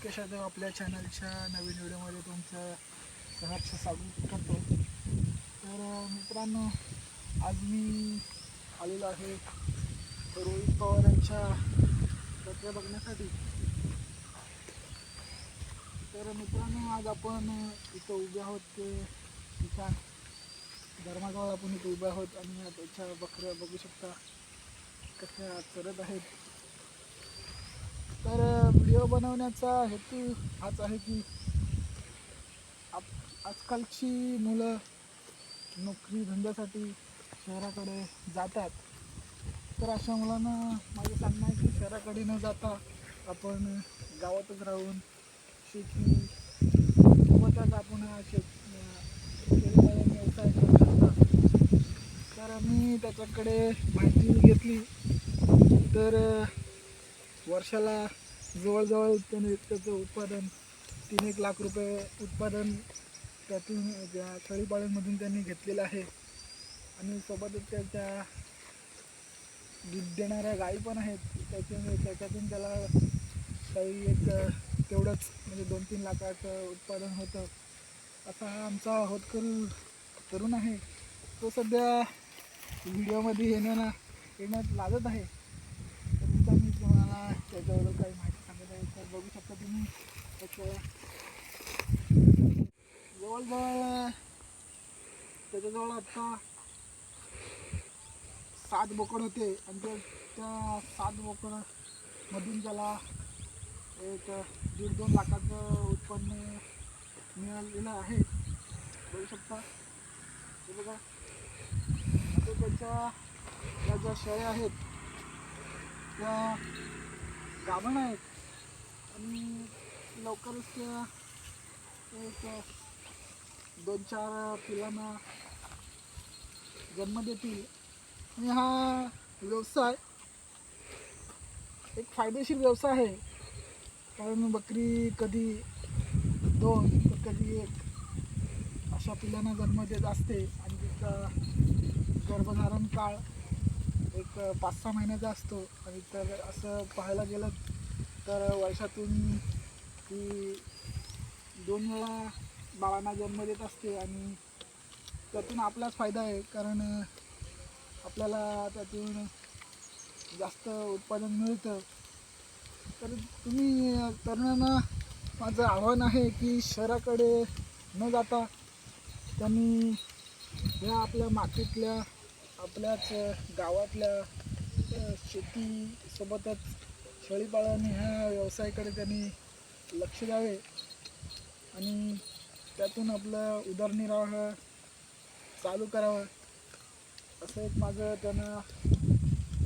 मुकेश यादव आपल्या चॅनलच्या नवीन व्हिडिओमध्ये तुमचं सहर्ष स्वागत करतो. तर मित्रांनो आज मी आलेलो आहे रोहित पवार यांच्या जत्रा बघण्यासाठी. तर मित्रांनो आज आपण इथं उभे आहोत ते ठिकाण धर्माजवळ आपण इथे उभे आहोत आणि त्याच्या बकऱ्या बघू शकता कशा चरत आहेत. तर व्हिडिओ बनवण्याचा हेतू हाच आहे की आप आजकालची मुलं नोकरी धंद्यासाठी शहराकडे जातात. तर अशा मुलांना माझं सांगणं आहे की शहराकडे न जाता आपण गावातच राहून शेती सोबतच आपण शेत व्यवसाय तर मी त्याच्याकडे माहिती घेतली. तर वर्षाला जवळजवळ त्याने त्याचं उत्पादन तीन एक लाख रुपये उत्पादन त्यातून त्या शेळीपाळनमधून त्यांनी घेतलेलं आहे. आणि सोबतच त्याच्या दूध देणाऱ्या गायी पण आहेत. त्याच्यामुळे त्याच्यातून त्याला काही एक तेवढंच म्हणजे दोन तीन लाखाचं उत्पादन होतं. असा हा आमचा होतकरू तरुण आहे. तो सध्या व्हिडिओमध्ये येण्याला येण्यात लागत आहे. तर मी तुम्हाला त्याच्याबद्दल काही माहिती बघू शकता तुम्ही. त्याचं जवळजवळ त्याच्याजवळ आत्ता सात बोकड होते. आणि ते त्या सात बोकड मधून त्याला एक दीड दोन लाखाचं उत्पन्न मिळालेलं आहे. बघू शकता. हे बघा. आता त्याच्या त्या ज्या शेळ्या आहेत त्या गाभण आहेत. लवकरच त्या एक दोन चार पिलांना जन्म देतील. आणि हा व्यवसाय एक फायदेशीर व्यवसाय आहे. कारण बकरी कधी दोन तर कधी एक. अशा पिलांना जन्म देत असते. आणि तिचा गर्भधारण काळ एक पाच सहा महिन्याचा असतो. आणि तर असं पाहायला गेलं तर वर्षातून की दोन वेळा बाळांना जन्म देत असते आणि त्यातून आपलाच फायदा आहे कारण आपल्याला त्यातून जास्त उत्पादन मिळतं. तर तुम्ही तरुणांना माझं आव्हान आहे की शहराकडे न जाता त्यांनी ह्या आपल्या मातीतल्या आपल्याच गावातल्या शेतीसोबतच शेळीपालन ह्या व्यवसायाकडे त्यांनी लक्ष द्यावे. आणि त्यातून आपलं उदरनिर्वाह चालू करावं. असं एक माझं त्यांना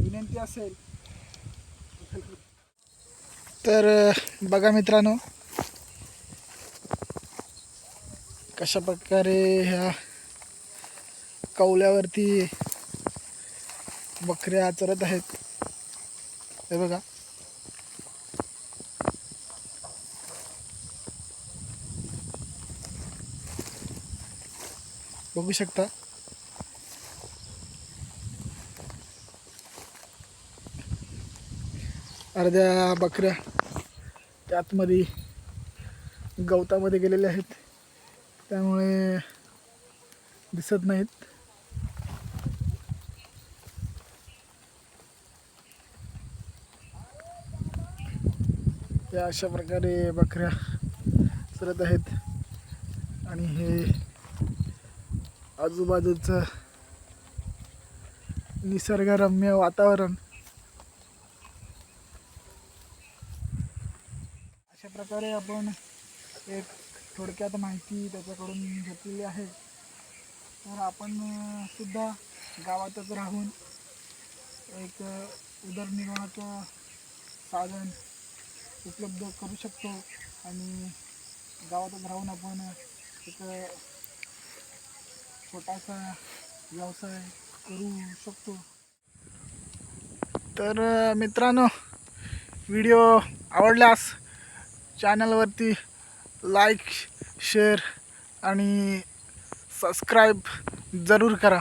विनंती असेल. तर बघा मित्रांनो कशा प्रकारे ह्या कौल्यावरती बकऱ्या चरत आहेत. हे बघा. बघू शकता. अर्ध्या बकऱ्या त्यातमध्ये गवतामध्ये गेलेल्या आहेत. त्यामुळे दिसत नाहीत. या अशा प्रकारे बकऱ्या सरत आहेत. आणि हे आजूबाजूचं निसर्गरम्य वातावरण. अशा प्रकारे आपण एक थोडक्यात माहिती त्याच्याकडून घेतलेली आहे. तर आपण सुद्धा गावातच राहून एक उदरनिर्वाहाचं साधन उपलब्ध करू शकतो. आणि गावातच राहून आपण एक छोटासा व्यवसाय करू शकतो. तर मित्रांनो व्हिडिओ आवडल्यास चॅनलवरती लाईक शेअर आणि सबस्क्राईब जरूर करा.